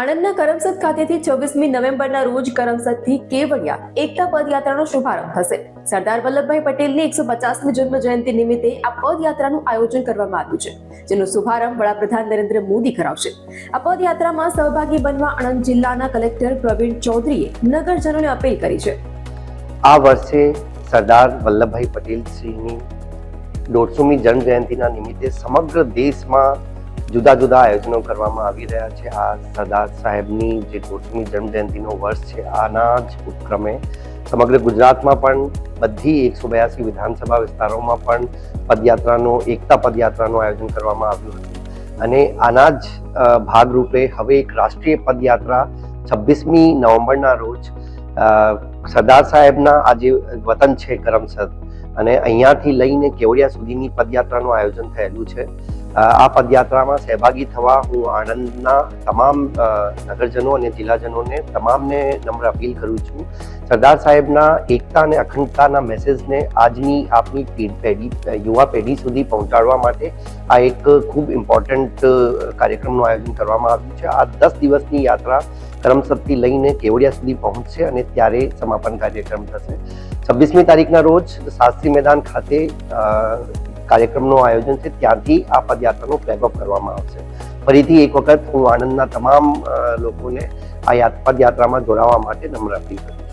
આણંદના કરમસદ ખાતેથી છવ્વીસમી નવેમ્બરના રોજ કરમસદથી કેવડિયા એકતા પદયાત્રાનો શુભારંભ થશે. સરદાર વલ્લભભાઈ પટેલની એકસો પચાસમી જન્મ જયંતિ નિમિત્તે આ પદયાત્રાનું આયોજન કરવામાં આવ્યું છે, જેનો શુભારંભ વડાપ્રધાન નરેન્દ્ર મોદી કરાવશે. આ પદયાત્રામાં સહભાગી બનવા આણંદ જિલ્લાના કલેક્ટર પ્રવીણ ચૌધરીએ નગરજનોને અપીલ કરી છે. આ વર્ષે સરદાર વલ્લભભાઈ પટેલ શ્રીની દોઢસોમી જન્મ જયંતિના નિમિત્તે સમગ્ર દેશમાં જુદા જુદા આયોજનો કરવામાં આવી રહ્યા છે. આ સરદાર સાહેબની જે દોઢસોમી જન્મજયંતિનો વર્ષ છે, આના જ ઉપક્રમે સમગ્ર ગુજરાતમાં પણ બધી એકસો બ્યાસી વિધાનસભા વિસ્તારોમાં પણ પદયાત્રાનો, એકતા પદયાત્રાનું આયોજન કરવામાં આવ્યું હતું. અને આના જ ભાગરૂપે હવે એક રાષ્ટ્રીય પદયાત્રા છવ્વીસમી નવેમ્બરના રોજ સરદાર સાહેબના આ જે વતન છે કરમસદ, અને અહીંયાથી લઈને કેવડિયા સુધીની પદયાત્રાનું આયોજન થયેલું છે. આ પદયાત્રામાં સહભાગી થવા હું આણંદના તમામ નગરજનો અને જિલ્લાજનોને તમામને નમ્ર અપીલ કરું છું. સરદાર સાહેબના એકતા અને અખંડતાના મેસેજને આજની આપની પેઢી યુવા પેઢી સુધી પહોંચાડવા માટે આ એક ખૂબ ઇમ્પોર્ટન્ટ કાર્યક્રમનું આયોજન કરવામાં આવ્યું છે. આ દસ દિવસની યાત્રા કરમસદથી લઈને કેવડિયા સુધી પહોંચશે અને ત્યારે સમાપન કાર્યક્રમ થશે. છવ્વીસમી તારીખના રોજ શાસ્ત્રી મેદાન ખાતે કાર્યક્રમનું આયોજન છે, ત્યાંથી આ પદયાત્રાનો ફ્લેગ કરવામાં આવશે. ફરીથી એક વખત હું આણંદના તમામ લોકોને આ યાત- પદયાત્રામાં જોડાવા માટે નમ્ર અપીલ કરું